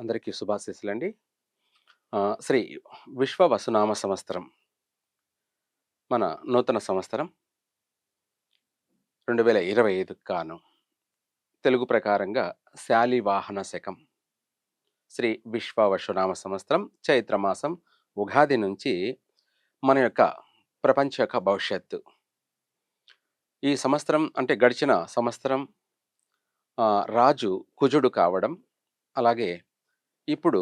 అందరికీ శుభాశీస్సులండి. శ్రీ విశ్వ వసునామ సంవత్సరం. మన నూతన సంవత్సరం 2025 కాను. తెలుగు ప్రకారంగా శాలివాహన శకం. శ్రీ విశ్వ వసునామ సంవత్సరం చైత్రమాసం ఉగాది నుంచి మన యొక్క ప్రపంచ యొక్క భవిష్యత్తు. ఈ సంవత్సరం అంటే గడిచిన సంవత్సరం రాజు కుజుడు కావడం, అలాగే ఇప్పుడు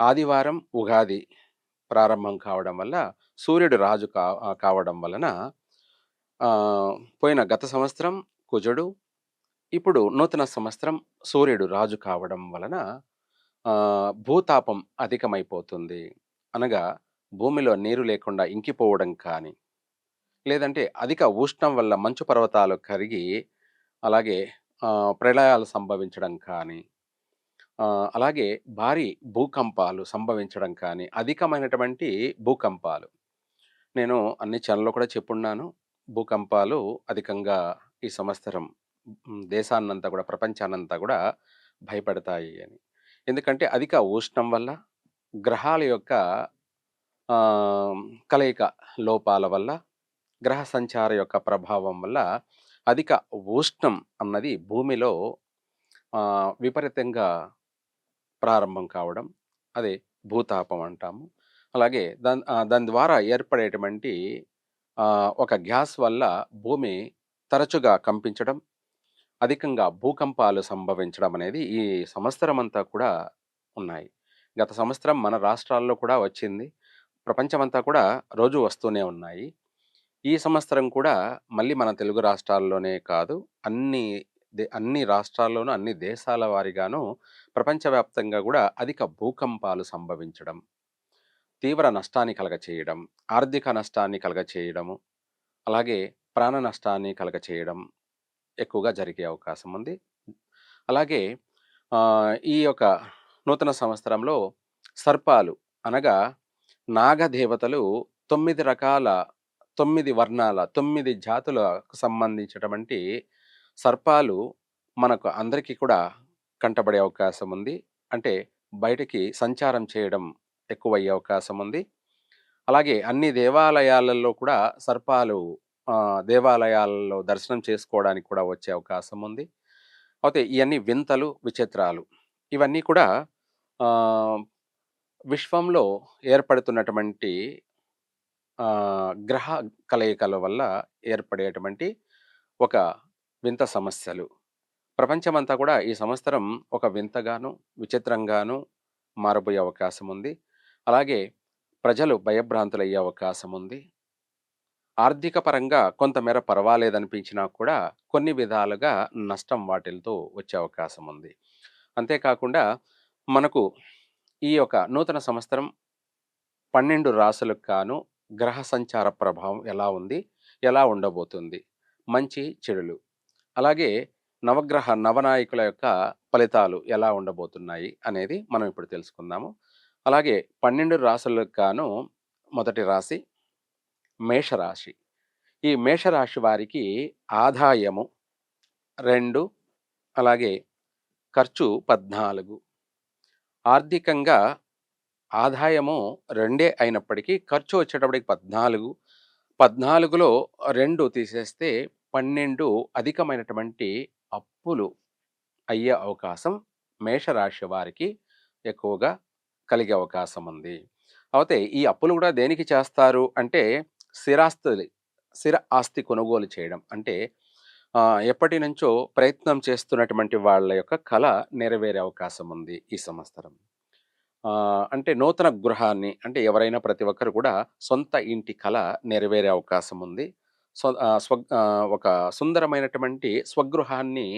ఆదివారం ఉగాది ప్రారంభం కావడం వల్ల సూర్యుడు రాజు కా కావడం వలన పోయిన గత సంవత్సరం కుజుడు, ఇప్పుడు నూతన సంవత్సరం సూర్యుడు రాజు కావడం వలన భూతాపం అధికమైపోతుంది. అనగా భూమిలో నీరు లేకుండా ఇంకిపోవడం కానీ, లేదంటే అధిక ఉష్ణం వల్ల మంచు పర్వతాలు కరిగి అలాగే ప్రళయాలు సంభవించడం కానీ, అలాగే భారీ భూకంపాలు సంభవించడం కానీ, అధికమైనటువంటి భూకంపాలు. నేను అన్ని ఛానెల్‌లో కూడా చెప్పున్నాను. భూకంపాలు అధికంగా ఈ సంవత్సరం దేశాన్నంతా కూడా ప్రపంచాన్నంతా కూడా భయపడతాయి అని. ఎందుకంటే అధిక ఉష్ణం వల్ల, గ్రహాల యొక్క కలయిక లోపాల వల్ల, గ్రహ సంచార యొక్క ప్రభావం వల్ల అధిక ఉష్ణం అన్నది భూమిలో విపరీతంగా ప్రారంభం కావడం. అదే భూతాపం అంటాము. అలాగే దాన్ దాని ద్వారా ఏర్పడేటువంటి ఒక గ్యాస్ వల్ల భూమి తరచుగా కంపించడం, అధికంగా భూకంపాలు సంభవించడం అనేది ఈ సంవత్సరం అంతా కూడా ఉన్నాయి. గత సంవత్సరం మన రాష్ట్రాల్లో కూడా వచ్చింది. ప్రపంచమంతా కూడా రోజు వస్తూనే ఉన్నాయి. ఈ సంవత్సరం కూడా మళ్ళీ మన తెలుగు రాష్ట్రాల్లోనే కాదు, అన్ని అన్ని రాష్ట్రాల్లోనూ, అన్ని దేశాల వారిగాను ప్రపంచవ్యాప్తంగా కూడా అధిక భూకంపాలు సంభవించడం, తీవ్ర నష్టాన్ని కలగచేయడం, ఆర్థిక నష్టాన్ని కలగచేయడము, అలాగే ప్రాణ నష్టాన్ని కలగచేయడం ఎక్కువగా జరిగే అవకాశం ఉంది. అలాగే ఈ యొక్క నూతన సంవత్సరంలో సర్పాలు అనగా నాగదేవతలు తొమ్మిది రకాల తొమ్మిది వర్ణాల, తొమ్మిది జాతులకు సంబంధించినటువంటి సర్పాలు మనకు అందరికీ కూడా కంటబడే అవకాశం ఉంది. అంటే బయటికి సంచారం చేయడం ఎక్కువయ్యే అవకాశం ఉంది. అలాగే అన్ని దేవాలయాలలో కూడా సర్పాలు దేవాలయాలలో దర్శనం చేసుకోవడానికి కూడా వచ్చే అవకాశం ఉంది. అయితే ఇవన్నీ వింతలు, విచిత్రాలు. ఇవన్నీ కూడా విశ్వంలో ఏర్పడుతున్నటువంటి గ్రహ కలయికల వల్ల ఏర్పడేటువంటి ఒక వింత సమస్యలు. ప్రపంచమంతా కూడా ఈ సంవత్సరం ఒక వింతగాను, విచిత్రంగాను మారబోయే అవకాశం ఉంది. అలాగే ప్రజలు భయభ్రాంతులయ్యే అవకాశం ఉంది. ఆర్థిక పరంగా కొంతమేర పర్వాలేదనిపించినా కూడా కొన్ని విధాలుగా నష్టం వాటిల్తో వచ్చే అవకాశం ఉంది. అంతేకాకుండా మనకు ఈ యొక్క నూతన సంవత్సరం 12 రాసులకు కాను గ్రహ సంచార ప్రభావం ఎలా ఉంది? ఎలా ఉండబోతుంది? మంచి, చెడులు. అలాగే నవగ్రహ నవనాయకుల యొక్క ఫలితాలు ఎలా ఉండబోతున్నాయి అనేది మనం ఇప్పుడు తెలుసుకుందాము. అలాగే 12 రాసులకు గాను మొదటి రాశి మేషరాశి. ఈ మేషరాశి వారికి ఆదాయము రెండు అలాగే ఖర్చు 14. ఆర్థికంగా ఆదాయము రెండే అయినప్పటికీ ఖర్చు వచ్చేటప్పటికి 14. 14లో 2 తీసేస్తే 12 అధికమైనటువంటి అప్పులు అయ్యే అవకాశం మేషరాశి వారికి ఎక్కువగా కలిగే అవకాశం ఉంది. అయితే ఈ అప్పులు కూడా దేనికి చేస్తారు అంటే స్థిరాస్తులు స్థిర ఆస్తి కొనుగోలు చేయడం. అంటే ఎప్పటి నుంచో ప్రయత్నం చేస్తున్నటువంటి వాళ్ళ యొక్క కళ నెరవేరే అవకాశం ఉంది ఈ సంవత్సరం. అంటే నూతన గృహాన్ని అంటే ఎవరైనా ప్రతి ఒక్కరు కూడా సొంత ఇంటి కళ నెరవేరే అవకాశం ఉంది. స్వ ఒక సుందరమైనటువంటి స్వగృహాన్ని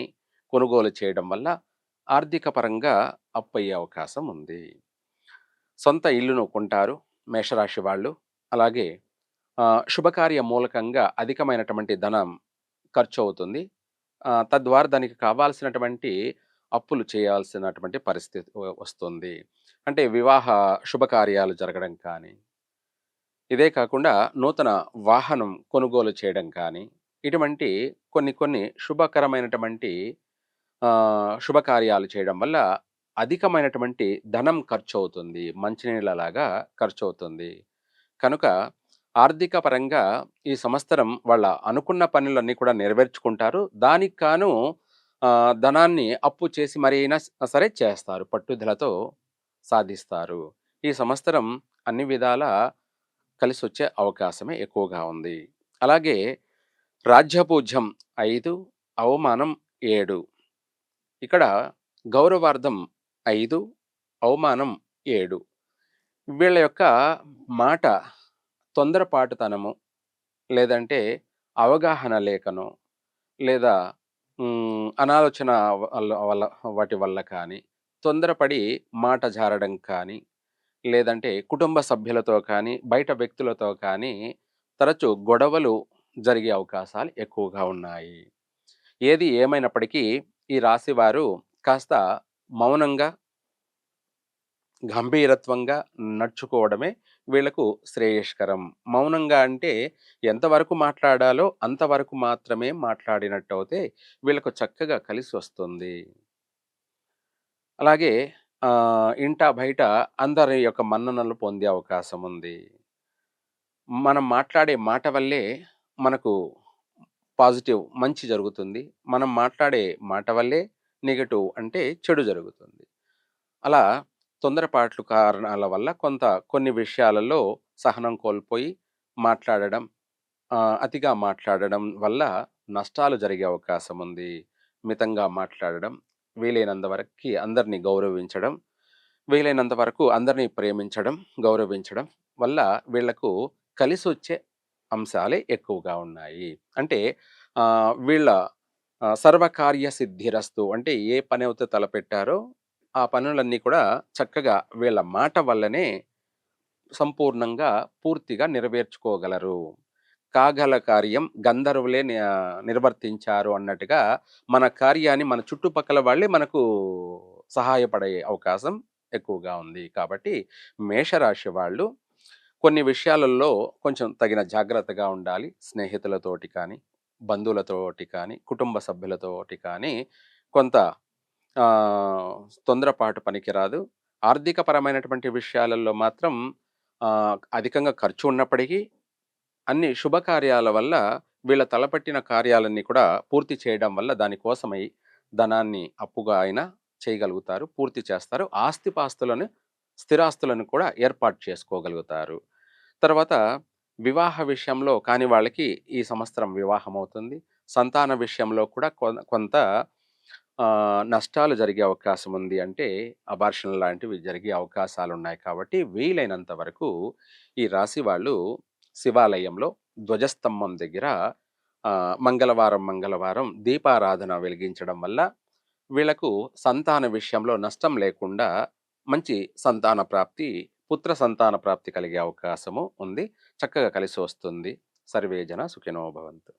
కొనుగోలు చేయడం వల్ల ఆర్థిక పరంగా అప్పయ్యే అవకాశం ఉంది. సొంత ఇల్లును కొంటారు మేషరాశి వాళ్ళు. అలాగే శుభకార్య మూలకంగా అధికమైనటువంటి ధనం ఖర్చు అవుతుంది తద్వారా దానికి కావాల్సినటువంటి అప్పులు చేయాల్సినటువంటి పరిస్థితి వస్తుంది. అంటే వివాహ శుభకార్యాలు జరగడం కానీ, ఇదే కాకుండా నూతన వాహనం కొనుగోలు చేయడం కానీ, ఇటువంటి కొన్ని కొన్ని శుభకరమైనటువంటి శుభకార్యాలు చేయడం వల్ల అధికమైనటువంటి ధనం ఖర్చు అవుతుంది మంచినీళ్ళలాగా ఖర్చవుతుంది. కనుక ఆర్థిక పరంగా ఈ సంవత్సరం వాళ్ళ అనుకున్న పనులన్నీ కూడా నెరవేర్చుకుంటారు. దానికి కాను ధనాన్ని అప్పు చేసి మరి అయినా సరే చేస్తారు. పట్టుదలతో సాధిస్తారు. ఈ సంవత్సరం అన్ని విధాలా కలిసి వచ్చే అవకాశమే ఎక్కువగా ఉంది. అలాగే రాజ్యపూజ్యం ఐదు అవమానం ఏడు ఇక్కడ గౌరవార్థం ఐదు అవమానం ఏడు వీళ్ళ యొక్క మాట తొందరపాటుతనము, లేదంటే అవగాహన లేఖను లేదా అనాలోచన వల్ల వాటి వల్ల కానీ, తొందరపడి మాట జారడం కానీ, లేదంటే కుటుంబ సభ్యులతో కానీ, బయట వ్యక్తులతో కానీ తరచు గొడవలు జరిగే అవకాశాలు ఎక్కువగా ఉన్నాయి. ఏది ఏమైనప్పటికీ ఈ రాశివారు కాస్త మౌనంగా గంభీరత్వంగా నడుచుకోవడమే వీళ్ళకు శ్రేయస్కరం. మౌనంగా అంటే ఎంతవరకు మాట్లాడాలో అంతవరకు మాత్రమే మాట్లాడినట్టవుతే వీళ్ళకు చక్కగా కలిసి వస్తుంది అలాగే ఇంట బయట అందరి యొక్క మన్ననలు పొందే అవకాశం ఉంది. మనం మాట్లాడే మాట వల్లే మనకు పాజిటివ్ మంచి జరుగుతుంది. మనం మాట్లాడే మాట వల్లే నెగెటివ్ అంటే చెడు జరుగుతుంది. అలా తొందరపాట్లు కారణాల వల్ల కొంత కొన్ని విషయాలలో సహనం కోల్పోయి మాట్లాడడం, ఆహ్, అతిగా మాట్లాడడం వల్ల నష్టాలు జరిగే అవకాశం ఉంది. మితంగా మాట్లాడడం, వీలైనంత వరకి అందరిని గౌరవించడం, వీలైనంత వరకు అందరినీ ప్రేమించడం, గౌరవించడం వల్ల వీళ్ళకు కలిసొచ్చే అంశాలే ఎక్కువగా ఉన్నాయి. అంటే వీళ్ళ సర్వకార్య సిద్ధిరస్తు అంటే ఏ పనైతే తలపెట్టారో ఆ పనులన్నీ కూడా చక్కగా వీళ్ళ మాట వల్లనే సంపూర్ణంగా, పూర్తిగా నెరవేర్చుకోగలరు. కాగల కార్యం గంధర్వులే నిర్వర్తించారు అన్నట్టుగా మన కార్యాన్ని మన చుట్టుపక్కల వాళ్ళే మనకు సహాయపడే అవకాశం ఎక్కువగా ఉంది. కాబట్టి మేషరాశి వాళ్ళు కొన్ని విషయాలలో కొంచెం తగిన జాగ్రత్తగా ఉండాలి. స్నేహితులతోటి కానీ, బంధువులతోటి కానీ, కుటుంబ సభ్యులతోటి కానీ కొంత తొందరపాటు పనికిరాదు. ఆర్థికపరమైనటువంటి విషయాలలో మాత్రం అధికంగా ఖర్చు ఉన్నప్పటికీ అన్ని శుభకార్యాల వల్ల వీళ్ళ తలపెట్టిన కార్యాలన్నీ కూడా పూర్తి చేయడం వల్ల దానికోసమై ధనాన్ని అప్పుగా అయినా చేయగలుగుతారు. పూర్తి చేస్తారు. ఆస్తిపాస్తులను, స్థిరాస్తులను కూడా ఏర్పాటు చేసుకోగలుగుతారు. తర్వాత వివాహ విషయంలో కాని వాళ్ళకి ఈ సంవత్సరం వివాహం అవుతుంది సంతాన విషయంలో కూడా కొంత నష్టాలు జరిగే అవకాశం ఉంది. అంటే అబార్షన్ లాంటివి జరిగే అవకాశాలు ఉన్నాయి కాబట్టి వీలైనంత వరకు ఈ రాశి వాళ్ళు శివాలయంలో ధ్వజస్తంభం దగ్గర మంగళవారం, మంగళవారం దీపారాధన వెలిగించడం వల్ల వీళ్ళకు సంతాన విషయంలో నష్టం లేకుండా మంచి సంతాన ప్రాప్తి, పుత్ర సంతాన ప్రాప్తి కలిగే అవకాశము ఉంది. చక్కగా కలిసి వస్తుంది. సర్వేజన సుఖినోభవంతు భవంతు.